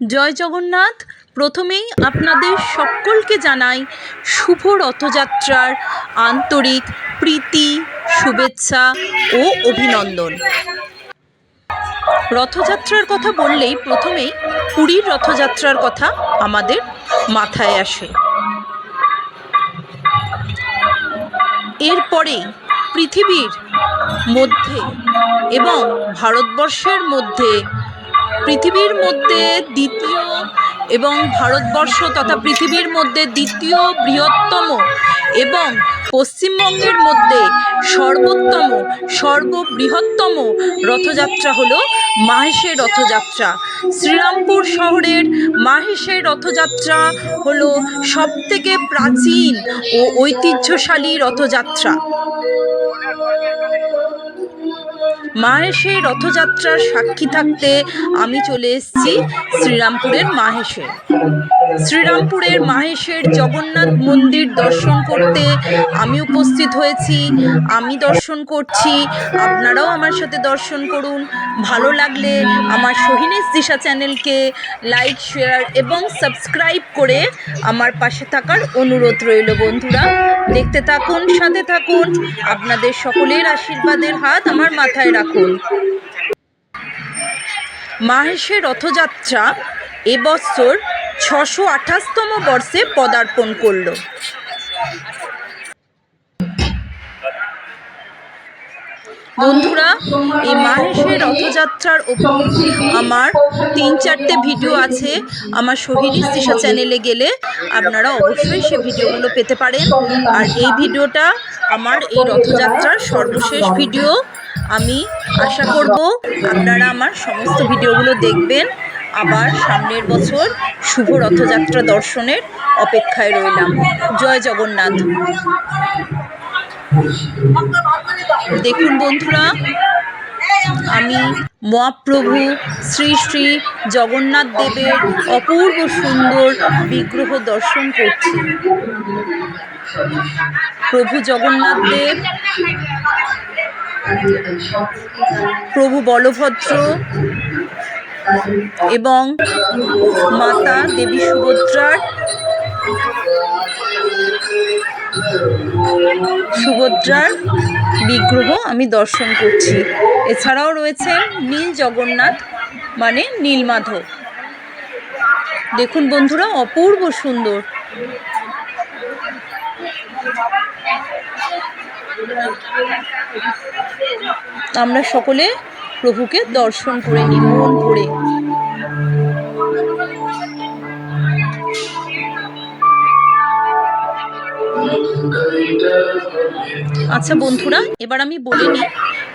জয় জগন্নাথ। প্রথমেই আপনাদের সকলকে জানাই শুভ রথযাত্রার আন্তরিক প্রীতি, শুভেচ্ছা ও অভিনন্দন। রথযাত্রার কথা বললেই প্রথমেই পুরীর রথযাত্রার কথা আমাদের মাথায় আসে। এরপরেই পৃথিবীর মধ্যে এবং ভারতবর্ষের মধ্যে পৃথিবীর মধ্যে দ্বিতীয় এবং ভারতবর্ষ তথা পৃথিবীর মধ্যে দ্বিতীয় বৃহত্তম এবং পশ্চিমবঙ্গের মধ্যে সর্বোত্তম, সর্ববৃহত্তম রথযাত্রা হলো মাহেশের রথযাত্রা। শ্রীরামপুর শহরের মাহেশের রথযাত্রা হলো সবথেকে প্রাচীন ও ঐতিহ্যশালী রথযাত্রা। মাহেশের রথযাত্রার সাক্ষী থাকতে আমি চলে এসেছি শ্রীরামপুরের মাহেশে। শ্রীরামপুরের মাহেশের জগন্নাথ মন্দির দর্শন করতে আমি উপস্থিত হয়েছি, আমি দর্শন করছি, আপনারাও আমার সাথে দর্শন করুন। ভালো লাগলে আমার সোহিনীশ দিশা চ্যানেলকে লাইক, শেয়ার এবং সাবস্ক্রাইব করে আমার পাশে থাকার অনুরোধ রইল বন্ধুরা। দেখতে থাকুন, সাথে থাকুন। আপনাদের সকলের আশীর্বাদের হাত আমার মাথায় রাখুন। মাহেশের রথযাত্রা এবছর ছশো আঠাশতম বর্ষে পদার্পণ করল। বন্ধুরা, এই মাহেশের রথযাত্রার ওপর আমার তিন চারটে ভিডিও আছে। আমার সোহিনী তৃষা চ্যানেলে গেলে আপনারা অবশ্যই সে ভিডিওগুলো পেতে পারেন। আর এই ভিডিওটা আমার এই রথযাত্রার সর্বশেষ ভিডিও। আমি আশা করব আপনারা আমার সমস্ত ভিডিওগুলো দেখবেন। আবার সামনের বছর শুভ রথযাত্রা দর্শনের অপেক্ষায় রইলাম। জয় জগন্নাথ। দেখুন বন্ধুরা, আমি মহাপ্রভু শ্রী শ্রী জগন্নাথ দেবের অপূর্ব সুন্দর বিগ্রহ দর্শন করছি। প্রভু জগন্নাথ দেব প্রভু বলভদ্র এবং মাতা দেবী সুভদ্রার সুভদ্রার বিগ্রহ আমি দর্শন করছি। এছাড়াও রয়েছে নীল জগন্নাথ মানে নীলমাধব। দেখুন বন্ধুরা, অপূর্ব সুন্দর। আমরা সকলে প্রভুকে দর্শন করে নিই, মন ভরে। আচ্ছা বন্ধুরা, এবার আমি বলে নিই,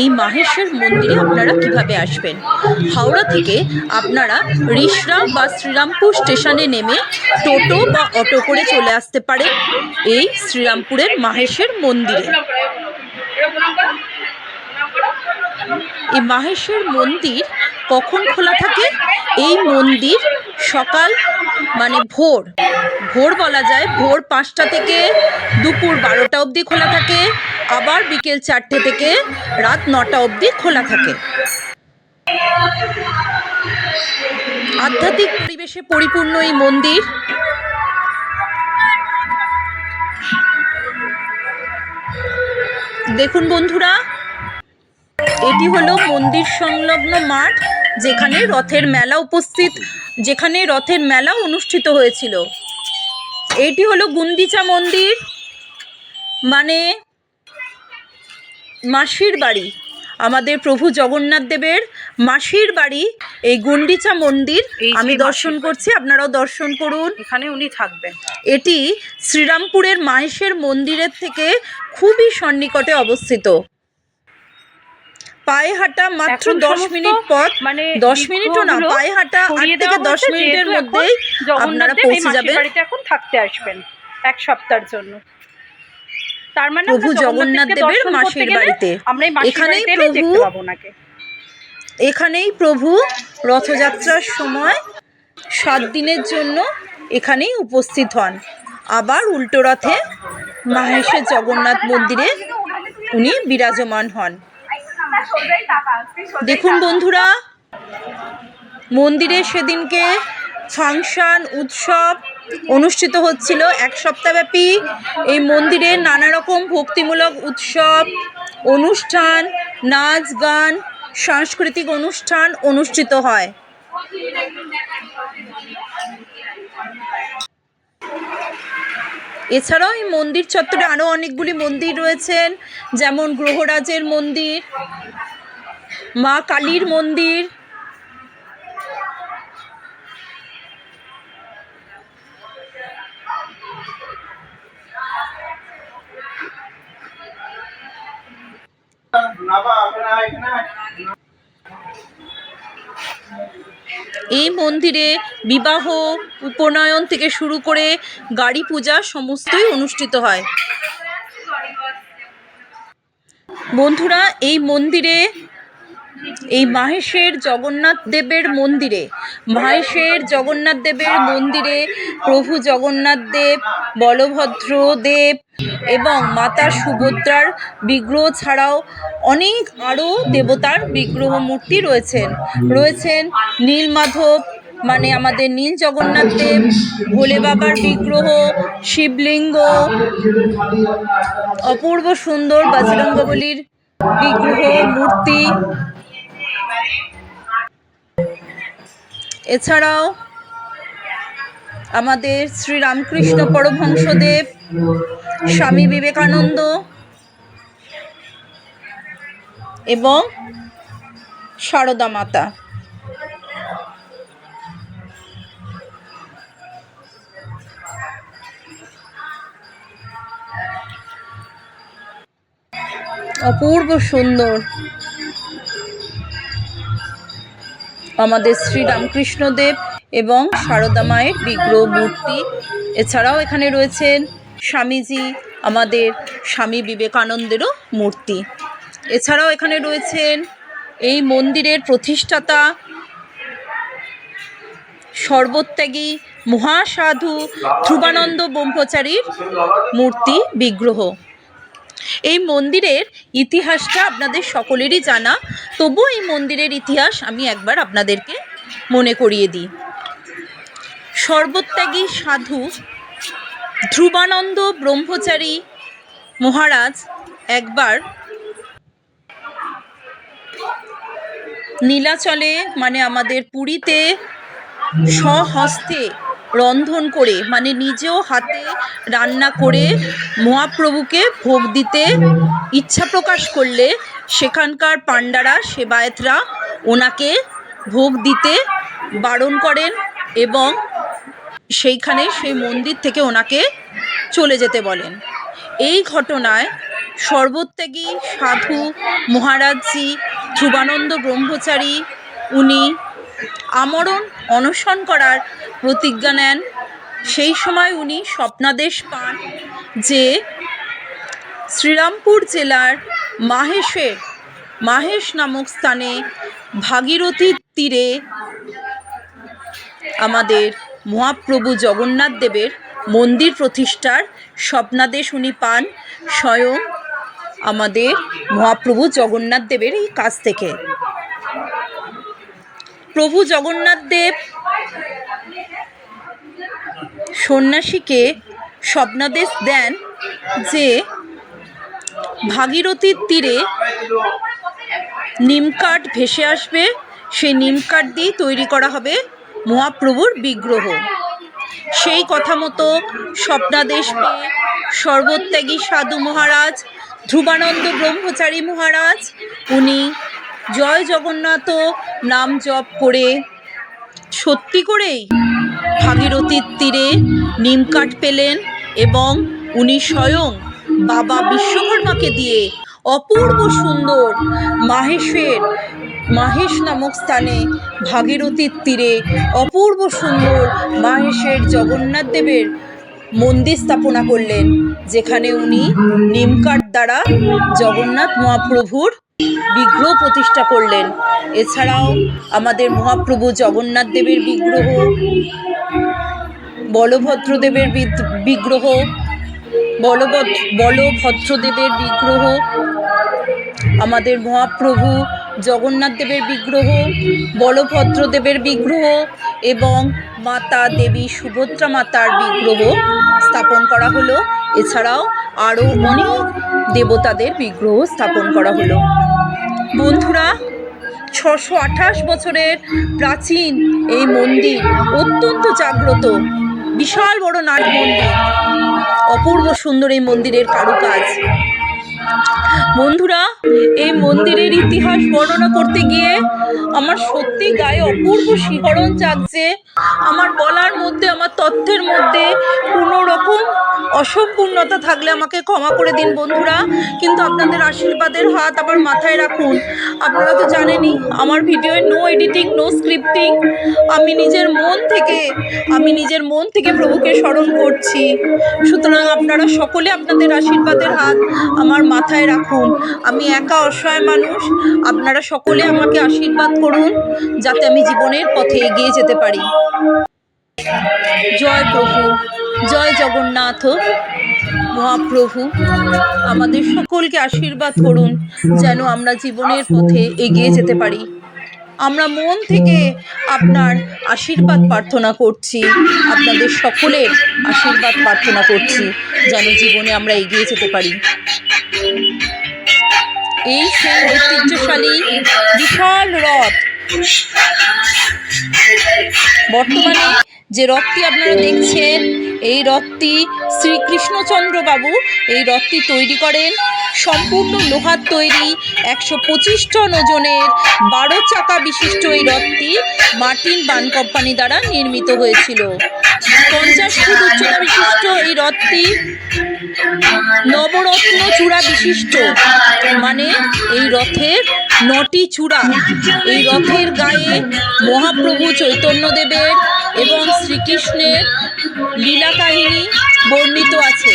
এই মাহেশের মন্দিরে আপনারা কীভাবে আসবেন? হাওড়া থেকে আপনারা রিষড়া বা শ্রীরামপুর স্টেশনে নেমে টোটো বা অটো করে চলে আসতে পারেন, এই শ্রীরামপুরের মাহেশের মন্দিরে। এই মাহেশের মন্দির কখন খোলা থাকে? এই মন্দির সকাল মানে ভোর। ভোর বলা যায়, ভোর পাঁচটা থেকে দুপুর বারোটা অবধি খোলা থাকে, আবার বিকেল চারটে থেকে রাত নটা অবধি খোলা থাকে। আধ্যাত্মিক পরিবেশে পরিপূর্ণ এই মন্দির। দেখুন বন্ধুরা এটি হলো মন্দির সংলগ্ন মাঠ যেখানে রথের মেলা উপস্থিত যেখানে রথের মেলা অনুষ্ঠিত হয়েছিল। এটি হলো গুন্দিচা মন্দির মানে মাসির বাড়ি। আমাদের প্রভু জগন্নাথ দেবের মাসির বাড়ি এই গুন্ডিচা মন্দির। আমি দর্শন করছি আপনারাও দর্শন করুন। এখানে উনি থাকবেন। এটি শ্রীরামপুরের মাহেশের মন্দিরের থেকে খুবই সন্নিকটে অবস্থিত। পায়ে হাঁটা মাত্র দশ মিনিট পথ মানে দশ মিনিটও না পায়ে হাঁটা আট থেকে দশ মিনিটের মধ্যেই আপনারা পৌঁছে যাবেন। এখন থাকতে আসবেন এক সপ্তাহের জন্য। তার মানে প্রভু জগন্নাথ দেবের মাসির বাড়িতে। এখানেই প্রভু- এখানেই প্রভু রথযাত্রার সময় সাত দিনের জন্য এখানেই উপস্থিত হন। আবার উল্টো রথে মাহেশের জগন্নাথ মন্দিরে উনি বিরাজমান হন। দেখুন বন্ধুরা মন্দিরে সেদিনকে ফাংশন উৎসব অনুষ্ঠিত হচ্ছিল এক সপ্তাহব্যাপী। এই মন্দিরে নানা রকম ভক্তিমূলক উৎসব অনুষ্ঠান নাচ গান সাংস্কৃতিক অনুষ্ঠান অনুষ্ঠিত হয়। এছাড়াও এই মন্দির চত্বরে আরও অনেকগুলি মন্দির রয়েছেন যেমন গ্রহরাজের মন্দির মা কালীর মন্দির এই মন্দিরে বিবাহ, উপনয়ন থেকে শুরু করে গাড়ি পূজা সমস্তই অনুষ্ঠিত হয়। বন্ধুরা, এই মন্দিরে এই মাহেশের জগন্নাথ দেবের মন্দিরে, মাহেশের জগন্নাথ দেবের মন্দিরে প্রভু জগন্নাথ দেব, বলভদ্র দেব এবং মাতা সুভদ্রার বিগ্রহ ছাড়াও অনেক আরও দেবতার বিগ্রহ মূর্তি রয়েছেন। রয়েছেন নীলমাধব মানে আমাদের নীল জগন্নাথ দেব, ভোলে বাবার বিগ্রহ, শিবলিঙ্গ, অপূর্ব সুন্দর বজরঙ্গবলির বিগ্রহ মূর্তি এছাড়াও আমাদের শ্রী রামকৃষ্ণ পরমহংসদেব স্বামী বিবেকানন্দ এবং সারদা মাতা। অপূর্ব সুন্দর আমাদের শ্রী রামকৃষ্ণদেব এবং সারদা মায়ের বিগ্রহ মূর্তি। এছাড়াও এখানে রয়েছেন স্বামীজি, আমাদের স্বামী বিবেকানন্দেরও মূর্তি। এছাড়াও এখানে রয়েছেন এই মন্দিরের প্রতিষ্ঠাতা সর্বত্যাগী মহাসাধু ধ্রুবানন্দ ব্রহ্মচারীর মূর্তি বিগ্রহ। এই মন্দিরের ইতিহাসটা আপনাদের সকলেরই জানা। তবু এই মন্দিরের ইতিহাস আমি একবার আপনাদেরকে মনে করিয়ে দিই। সর্বত্যাগী সাধু ধ্রুবানন্দ ব্রহ্মচারী মহারাজ একবার নীলাচলে মানে আমাদের পুরীতে স্বহস্তে রন্ধন করে মানে নিজেও হাতে রান্না করে মহাপ্রভুকে ভোগ দিতে ইচ্ছা প্রকাশ করলে সেখানকার পাণ্ডারা, সেবায়েতরা ওনাকে ভোগ দিতে বারণ করেন এবং সেইখানে সেই মন্দির থেকে ওনাকে চলে যেতে বলেন। এই ঘটনায় সর্বত্যাগী সাধু মহারাজজি ধ্রুবানন্দ ব্রহ্মচারী, উনি আমরণ অনশন করার প্রতিজ্ঞা নেন। সেই সময় উনি স্বপ্নাদেশ পান যে শ্রীরামপুর জেলার মাহেশে, মাহেশ নামক স্থানে ভাগীরথীর তীরে আমাদের মহাপ্রভু জগন্নাথ দেবের মন্দির প্রতিষ্ঠার স্বপ্নাদেশ উনি পান স্বয়ং আমাদের মহাপ্রভু জগন্নাথ দেবের এই কাছ থেকে। প্রভু জগন্নাথ দেব সন্ন্যাসীকে স্বপ্নাদেশ দেন যে ভাগীরথীর তীরে নিমকাঠ ভেসে আসবে। সেই নিমকাঠ দিয়েই তৈরি করা হবে মহাপ্রভুর বিগ্রহ। সেই কথা মতো স্বপ্নাদেশ পেয়ে সর্বত্যাগী সাধু মহারাজ, ধ্রুবানন্দ ব্রহ্মচারী মহারাজ, উনি জয় জগন্নাথ নাম জপ করে, সত্যি করেই ভাগীরথীর তীরে নিমকাঠ পেলেন এবং উনি স্বয়ং বাবা বিশ্বকর্মাকে দিয়ে অপূর্ব সুন্দর মাহেশের, মাহেশ নামক স্থানে ভাগীরথীর তীরে অপূর্ব সুন্দর মাহেশের জগন্নাথ দেবের মন্দির স্থাপনা করলেন, যেখানে উনি নিমকাঠ দ্বারা জগন্নাথ মহাপ্রভুর বিগ্রহ প্রতিষ্ঠা করলেন। এছাড়াও আমাদের মহাপ্রভু জগন্নাথ দেবের বিগ্রহ বলভদ্রদেবের বিগ্রহ বলভদ্র বলভদ্রদেবের বিগ্রহ, আমাদের মহাপ্রভু জগন্নাথ দেবের বিগ্রহ বলভদ্রদেবের বিগ্রহ এবং মাতা দেবী সুভদ্রা মাতার বিগ্রহ স্থাপন করা হলো। এছাড়াও আরও অনেক দেবতাদের বিগ্রহ স্থাপন করা হলো। বন্ধুরা, ছশো আঠাশ বছরের প্রাচীন এই মন্দির অত্যন্ত জাগ্রত, বিশাল বড় নাট মন্দির, অপূর্ব সুন্দর এই মন্দিরের কারুকাজ। বন্ধুরা, এই মন্দিরের ইতিহাস বর্ণনা করতে গিয়ে আমার সত্যি গায়ে অপূর্ব শিহরণ জাগছে। আমার বলার মধ্যে, আমার তথ্যের মধ্যে কোনো রকম অসম্পূর্ণতা থাকলে আমাকে ক্ষমা করে দিন বন্ধুরা। কিন্তু আপনাদের আশীর্বাদের হাত আবার মাথায় রাখুন। আপনারা তো জানেনই, আমার ভিডিওয়ে নো এডিটিং নো স্ক্রিপ্টিং আমি নিজের মন থেকে, আমি নিজের মন থেকে প্রভুকে স্মরণ করছি। সুতরাং আপনারা সকলে আপনাদের আশীর্বাদের হাত আমার মাথায় রাখুন। আমি একা অসহায় মানুষ। আপনারা সকলে আমাকে আশীর্বাদ করুন, যাতে আমি জীবনের পথে এগিয়ে যেতে পারি। জয় প্রভু, জয় জগন্নাথ, মহাপ্রভু। আমাদের সকলকে আশীর্বাদ করুন, যেন আমরা জীবনের পথে এগিয়ে যেতে পারি। আমরা মন থেকে আপনার আশীর্বাদ প্রার্থনা করছি, আপনাদের সকলের আশীর্বাদ প্রার্থনা করছি, যেন জীবনে আমরা এগিয়ে যেতে পারি। এই সেই ঐতিহ্যশালী বিশাল রথ বর্তমানে যে রথটি আপনারা দেখছেন, এই রথটি শ্রীকৃষ্ণচন্দ্র বাবু এই রথটি তৈরি করেন। সম্পূর্ণ লোহার তৈরি একশো পঁচিশ টন ওজনের বারো চাকা বিশিষ্ট এই রথটি মার্টিন বান কোম্পানি দ্বারা নির্মিত হয়েছিল। পঞ্চাশ ফুট উচ্চতা বিশিষ্ট এই রথটি নবরত্ন চূড়া বিশিষ্ট। মানে এই রথের নটি চূড়া। এই রথের গায়ে মহাপ্রভু চৈতন্যদেবের এবং শ্রীকৃষ্ণের লীলা কাহিনী বর্ণিত আছে।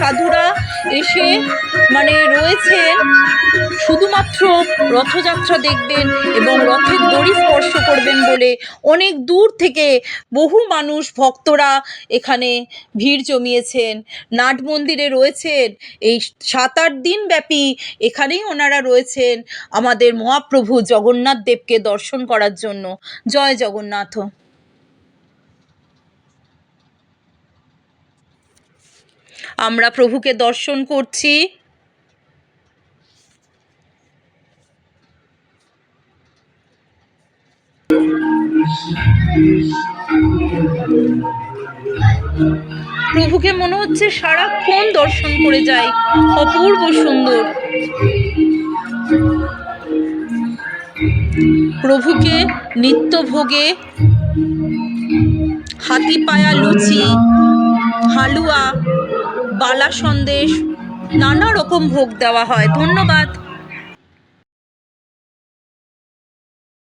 সাধুরা এসে মানে রয়েছেন শুধুমাত্র রথযাত্রা দেখবেন এবং রথের দড়ি স্পর্শ করবেন বলে অনেক দূর থেকে বহু মানুষ, ভক্তরা এখানে ভিড় জমিয়েছেন। নাট মন্দিরে রয়েছেন, এই সাত আট দিন ব্যাপী এখানেই ওনারা রয়েছেন আমাদের মহাপ্রভু জগন্নাথ দেবকে দর্শন করার জন্য। জয় জগন্নাথ। আমরা প্রভুকে দর্শন করছি। প্রভুকে মনে হচ্ছে সারাক্ষণ দর্শন করে যাই। অপূর্ব সুন্দর। প্রভুকে নিত্যভোগে হাতি পায়া লুচি, হালুয়া বালা সন্দেশ নানা রকম ভোগ দেওয়া হয়। ধন্যবাদ।